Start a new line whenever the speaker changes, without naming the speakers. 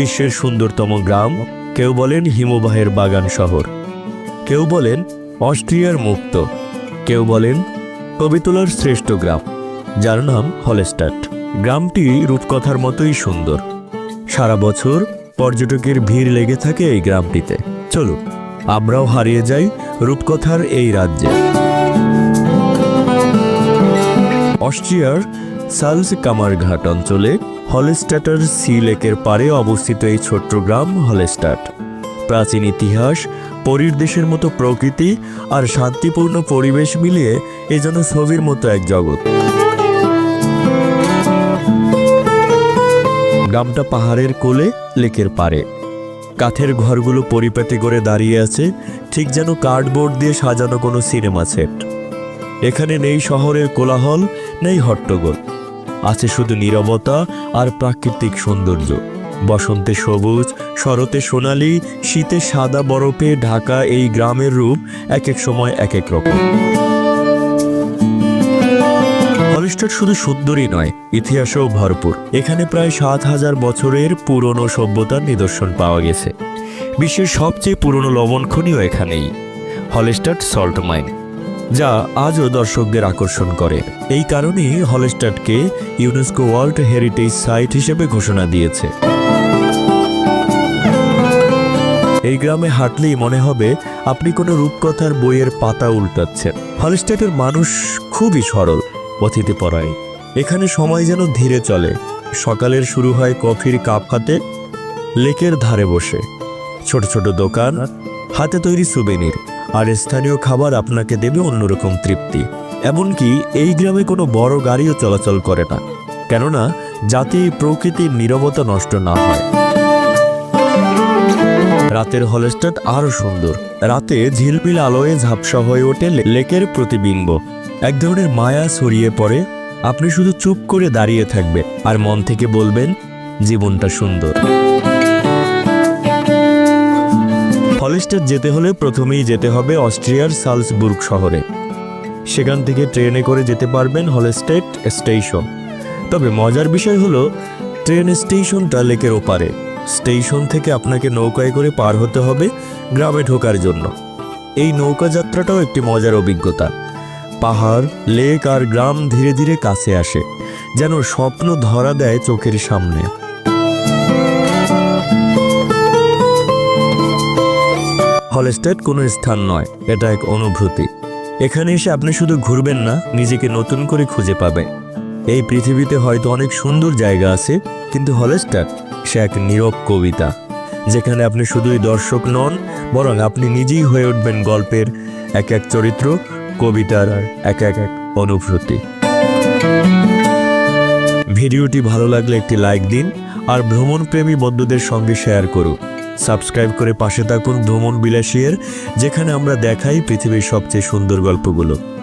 বিশ্বের সুন্দরতম গ্রাম, কেউ বলেন হিমবাহের বাগান শহর, কেউ বলেন অস্ট্রিয়ার মুক্ত, কেউ বলেন কবিতুলার শ্রেষ্ঠ গ্রাম, যার নাম হলেস্টাট গ্রামটি রূপকথার মতোই সুন্দর। সারা বছর পর্যটকের ভিড় লেগে থাকে এই গ্রামটিতে। চলুন, আমরাও হারিয়ে যাই রূপকথার এই রাজ্যে। অস্ট্রিয়ার সালস কামারঘাট অঞ্চলে হলেস্টাটার সি লেকের পারে অবস্থিত এই ছোট্ট গ্রাম হলেস্টাট। প্রাচীন ইতিহাস, পরীর দেশের মতো প্রকৃতি আর শান্তিপূর্ণ পরিবেশ মিলিয়ে এ যেন ছবির মতো এক জগৎ। গ্রামটা পাহাড়ের কোলে, লেকের পারে কাঠের ঘরগুলো পরিপাটি করে দাঁড়িয়ে আছে, ঠিক যেন কার্ডবোর্ড দিয়ে সাজানো কোনো সিনেমা সেট। এখানে নেই শহরের কোলাহল, নেই হট্টগোল। আছে শুধু নীরবতা আর প্রাকৃতিক সৌন্দর্য। বসন্তে সবুজ, শরতে সোনালি, শীতে সাদা বরফে ঢাকা এই গ্রামের রূপ এক এক সময় এক এক রকম। হলিস্টার শুধু সুন্দরই নয়, ইতিহাসেও ভরপুর। এখানে প্রায় সাত হাজার বছরের পুরনো সভ্যতার নিদর্শন পাওয়া গেছে। বিশ্বের সবচেয়ে পুরনো লবণ খনিও এখানেই। হলেস্টাট সল্ট মাইন যা আজও দর্শকদের আকর্ষণ করে। এই কারণেই হলেস্টাটকে ইউনেস্কো ওয়ার্ল্ড হেরিটেজ সাইট হিসেবে ঘোষণা দিয়েছে। এই গ্রামে হাঁটলেই মনে হবে আপনি কোনো রূপকথার বইয়ের পাতা উল্টাচ্ছেন। হলস্টেটের মানুষ খুবই সরল অতিথি পরায় এখানে সময় যেন ধীরে চলে। সকালের শুরু হয় কফির কাপ হাতে, লেকের ধারে বসে। ছোট ছোট দোকান, হাতে তৈরি সুবেনির আর স্থানীয় খাবার আপনাকে দেবে অন্যরকম তৃপ্তি। এমনকি এই গ্রামে কোনো বড় গাড়িও চলাচল করে না। কেননা, যাতে প্রকৃতির নীরবতা নষ্ট না হয়। রাতের হলস্টাট আরও সুন্দর। রাতে ঝিলমিল আলোয় ঝাপসা হয়ে ওঠে লেকের প্রতিবিম্ব। এক ধরনের মায়া ছড়িয়ে পড়ে। আপনি শুধু চুপ করে দাঁড়িয়ে থাকবেন আর মন থেকে বলবেন, জীবনটা সুন্দর। হলস্টাট যেতে হলে প্রথমেই যেতে হবে অস্ট্রিয়ার সালসবুর্গ শহরে। সেখান থেকে ট্রেনে করে যেতে পারবেন হলস্টেট স্টেশন। তবে মজার বিষয় হলো, ট্রেন স্টেশনটা লেকের ওপারে। স্টেশন থেকে আপনাকে নৌকায় করে পার হতে হবে গ্রামে ঢোকার জন্য। এই নৌকা যাত্রাটাও একটি মজার অভিজ্ঞতা। পাহাড়, লেক আর গ্রাম ধীরে ধীরে কাছে আসে, যেন স্বপ্ন ধরা দেয় চোখের সামনে। হলস্টেট কোনো স্থান নয়, এটা এক অনুভূতি। এখানে এসে আপনি শুধু ঘুরবেন না, নিজেকে নতুন করে খুঁজে পাবেন। এই পৃথিবীতে হয়তো অনেক সুন্দর জায়গা আছে, কিন্তু হলেস্টার সে এক নীরব কবিতা, যেখানে আপনি শুধুই দর্শক নন, বরং আপনি নিজেই হয়ে উঠবেন গল্পের এক এক চরিত্র, কবিতার এক এক এক অনুভূতি। ভিডিওটি ভালো লাগলে একটি লাইক দিন, আর ভ্রমণপ্রেমী বন্ধুদের সঙ্গে শেয়ার করুন। সাবস্ক্রাইব করে পাশে থাকুন ভ্রমণ বিলাসীর যেখানে আমরা দেখাই পৃথিবীর সবচেয়ে সুন্দর গল্পগুলো।